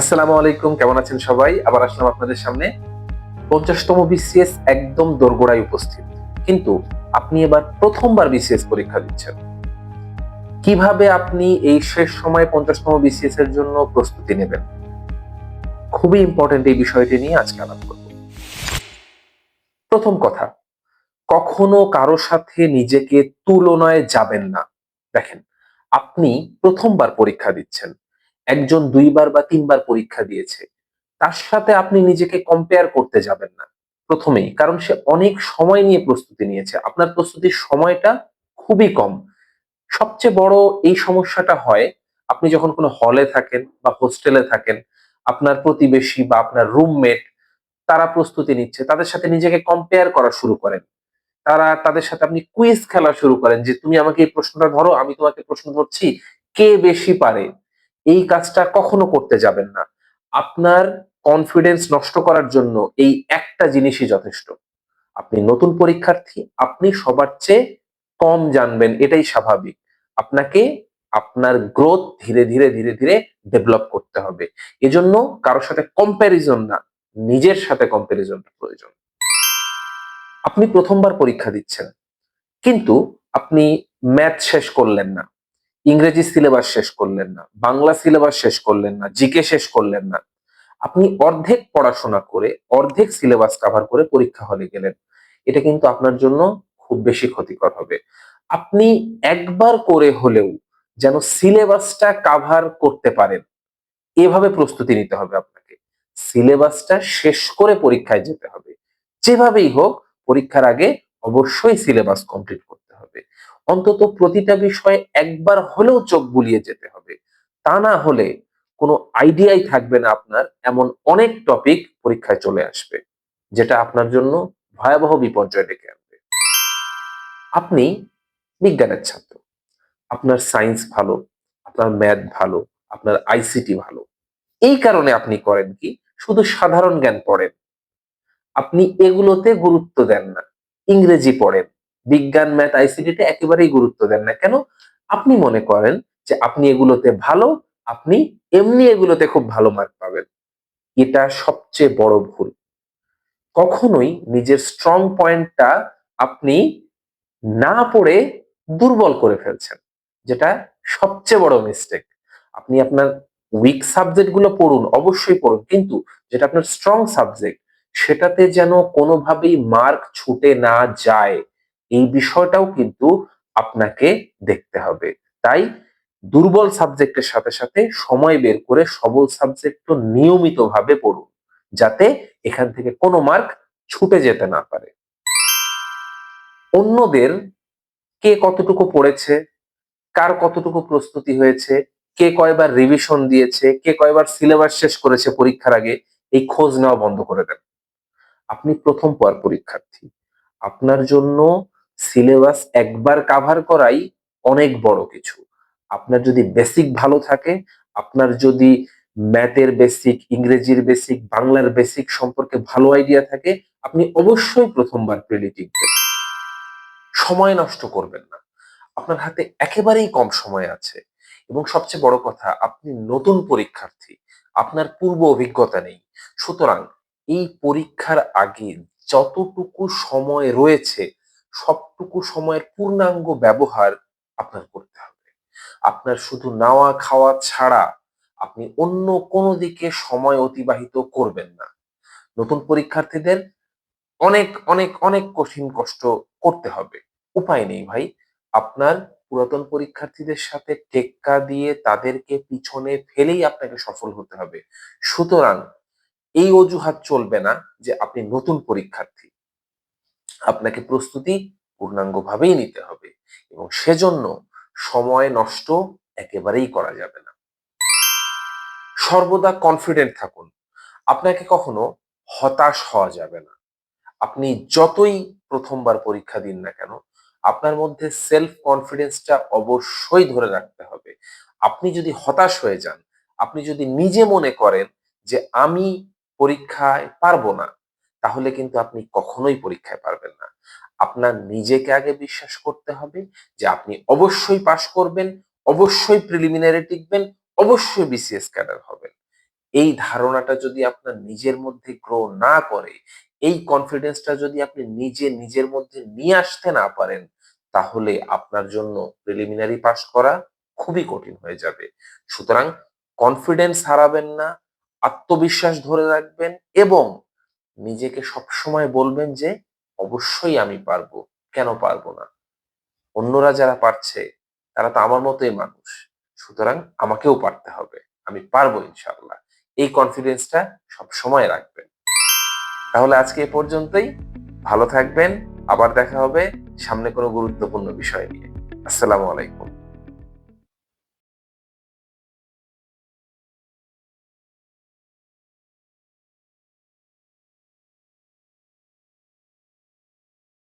আসসালামু আলাইকুম, কেমন আছেন সবাই? আবার আসলাম আপনাদের সামনে। পঞ্চাশতম বিসিএস একদম দোরগোড়ায় উপস্থিত। কিন্তু আপনি এবার প্রথমবার বিসিএস পরীক্ষা দিচ্ছেন। কীভাবে আপনি এই শেষ সময় পঞ্চাশতম বিসিএস এর জন্য প্রস্তুতি নেবেন? খুবই ইম্পর্টেন্ট এই বিষয়টি নিয়ে আজকে আলাপ করব। প্রথম কথা, কখনো কারও সাথে নিজেকে তুলনায় যাবেন না। দেখেন, আপনি প্রথমবার পরীক্ষা দিচ্ছেন। একজন দুইবার বা তিনবার পরীক্ষা দিয়েছে। তার সাথে আপনি নিজেকে কম্পেয়ার করতে যাবেন না। প্রথমেই, কারণ সে অনেক সময় নিয়ে প্রস্তুতি নিয়েছে। আপনার প্রস্তুতির সময়টা খুবই কম। সবচেয়ে বড় এই সমস্যাটা হয়, আপনি যখন কোনো হলে থাকেন বা হোস্টেলে থাকেন, আপনার প্রতিবেশী বা আপনার রুমমেট তারা প্রস্তুতি নিচ্ছে। তাদের সাথে নিজেকে কম্পেয়ার করা শুরু করেন। তারা, তাদের সাথে আপনি কুইজ খেলা শুরু করেন যে, তুমি আমাকে এই প্রশ্নটা ধরো, আমি তোমাকে প্রশ্ন ধরছি, কে বেশি পারে? এই কাজটা কখনো করতে যাবেন না। আপনার কনফিডেন্স নষ্ট করার জন্য এই একটা জিনিসই যথেষ্ট। আপনি নতুন পরীক্ষার্থী, আপনি সবার চেয়ে কম জানবেন, এটাই স্বাভাবিক। আপনাকে আপনার গ্রোথ ধীরে ধীরে ধীরে ধীরে ডেভেলপ করতে হবে। এজন্য কারোর সাথে কম্প্যারিজন না, নিজের সাথে কম্প্যারিজনটা প্রয়োজন। আপনি প্রথমবার পরীক্ষা দিচ্ছেন, কিন্তু আপনি ম্যাথ শেষ করলেন না। ইংরেজি সিলেবাস শেষ করলেন না, বাংলা সিলেবাস শেষ করলেন না, জিকে শেষ করলেন না। আপনি অর্ধেক পড়াশোনা করে, অর্ধেক সিলেবাস কভার করে পরীক্ষা হলে গেলেন। এটা কিন্তু আপনার জন্য খুব বেশি ক্ষতিকর হবে। আপনি একবার করে হলেও যেন সিলেবাসটা কাভার করতে পারেন, এভাবে প্রস্তুতি নিতে হবে আপনাকে। সিলেবাসটা শেষ করে পরীক্ষায় যেতে হবে। যেভাবেই হোক, পরীক্ষার আগে অবশ্যই সিলেবাস কমপ্লিট করতে অন্তত প্রতিটা বিষয়ে একবার হলেও চোখ বুলিয়ে যেতে হবে। তা না হলে কোনো আইডিয়াই থাকবে না আপনার, এমন অনেক টপিক পরীক্ষায় চলে আসবে, যেটা আপনার জন্য ভয়াবহ বিপর্যয় ডেকে আনবে। আপনি বিজ্ঞানের ছাত্র, আপনার সায়েন্স ভালো, আপনার ম্যাথ ভালো, আপনার আইসিটি ভালো। এই কারণে আপনি করেন কি? শুধু সাধারণ জ্ঞান পড়েন। আপনি এগুলোতে গুরুত্ব দেন না, ইংরেজি পড়েন। বিজ্ঞান, ম্যাথ আইসিটিতে একেবারেই গুরুত্ব দেন না। কেন? আপনি মনে করেন যে আপনি এগুলোতে ভালো, আপনি এমনি এগুলোতে খুব ভালো মার্ক পাবেন। এটা সবচেয়ে বড় ভুল। কখনোই নিজের স্ট্রং পয়েন্টটা আপনি না পড়ে দুর্বল করে ফেলছেন, যেটা সবচেয়ে বড় মিস্টেক আপনি আপনার উইক সাবজেক্টগুলো পড়ুন, অবশ্যই পড়ুন, কিন্তু যেটা আপনার স্ট্রং সাবজেক্ট সেটাতে যেন কোনোভাবেই মার্ক ছুটে না যায় এই বিষয়টাও কিন্তু আপনাকে দেখতে হবে। তাই দুর্বল সাবজেক্টের সাথে সাথে সময় বের করে সবল সাবজেক্ট নিয়মিতভাবে পড়ুন, যাতে এখান থেকে কোনো মার্ক ছুটে যেতে না পারে। অন্যদের কে কতটুকু পড়েছে, কার কতটুকু প্রস্তুতি হয়েছে, কে কয়বার রিভিশন দিয়েছে, কে কয়বার সিলেবাস শেষ করেছে পরীক্ষার আগে, এই খোঁজ নেওয়া বন্ধ করে দেন। আপনি প্রথম পর পরীক্ষার্থী। আপনার জন্য সিলেবাস একবার কাভার করাই অনেক বড় কিছু। আপনার যদি বেসিক ভালো থাকে, আপনার যদি ম্যাথের বেসিক ইংরেজির বেসিক বাংলার বেসিক সম্পর্কে ভালো আইডিয়া থাকে, আপনি অবশ্যই প্রথমবার প্রিলি সময় নষ্ট করবেন না। আপনার হাতে একেবারেই কম সময় আছে। এবং সবচেয়ে বড় কথা, আপনি নতুন পরীক্ষার্থী। আপনার পূর্ব অভিজ্ঞতা নেই। সুতরাং এই পরীক্ষার আগে যতটুকু সময় রয়েছে সবটুকু সময়ের পূর্ণাঙ্গ ব্যবহার আপনার করতে হবে। আপনার শুধু নাওয়া, খাওয়া ছাড়া আপনি অন্য কোনো দিকে সময় অতিবাহিত করবেন না। নতুন পরীক্ষার্থীদের অনেক অনেক অনেক কঠিন কষ্ট করতে হবে। উপায় নেই ভাই। আপনার পুরাতন পরীক্ষার্থীদের সাথে টেক্কা দিয়ে তাদেরকে পিছনে ফেলেই আপনাকে সফল হতে হবে। সুতরাং এই অজুহাত চলবে না যে আপনি নতুন পরীক্ষার্থী। আপনাকে প্রস্তুতি পূর্ণাঙ্গভাবেই নিতে হবে এবং সেজন্য সময় নষ্ট একেবারেই করা যাবে না। সর্বদা কনফিডেন্ট থাকুন। আপনাকে কখনো হতাশ হওয়া যাবে না। আপনি যতই প্রথমবার পরীক্ষা দিন না কেন, আপনার মধ্যে সেলফ কনফিডেন্সটা অবশ্যই ধরে রাখতে হবে। আপনি যদি হতাশ হয়ে যান, আপনি যদি নিজে মনে করেন যে আমি পরীক্ষায় পারব না তাহলে কিন্তু আপনি কখনোই পরীক্ষায় পারবেন না। আপনার নিজেকে আগে বিশ্বাস করতে হবে যে আপনি অবশ্যই পাশ করবেন, অবশ্যই প্রিলিমিনারি টিকবেন, অবশ্যই বিসিএস ক্যাডার হবেন। এই ধারণাটা যদি আপনার নিজের মধ্যে গ্রো না করে, এই কনফিডেন্সটা যদি আপনি নিজে নিজের মধ্যে নিয়ে আসতে না পারেন, তাহলে আপনার জন্য প্রিলিমিনারি পাস করা খুবই কঠিন হয়ে যাবে। সুতরাং কনফিডেন্স হারাবেন না, আত্মবিশ্বাস ধরে রাখবেন এবং নিজেকে সবসময় বলবেন যে, অবশ্যই আমি পারব। কেন পারব না? অন্যরা যারা পারছে, তারা তো আমার মতোই মানুষ। সুতরাং আমাকেও পারতে হবে। আমি পারব ইনশাল্লাহ এই কনফিডেন্সটা সব সময় রাখবেন। তাহলে আজকে এ পর্যন্তই। ভালো থাকবেন। আবার দেখা হবে সামনে কোনো গুরুত্বপূর্ণ বিষয় নিয়ে। আসসালামু আলাইকুম।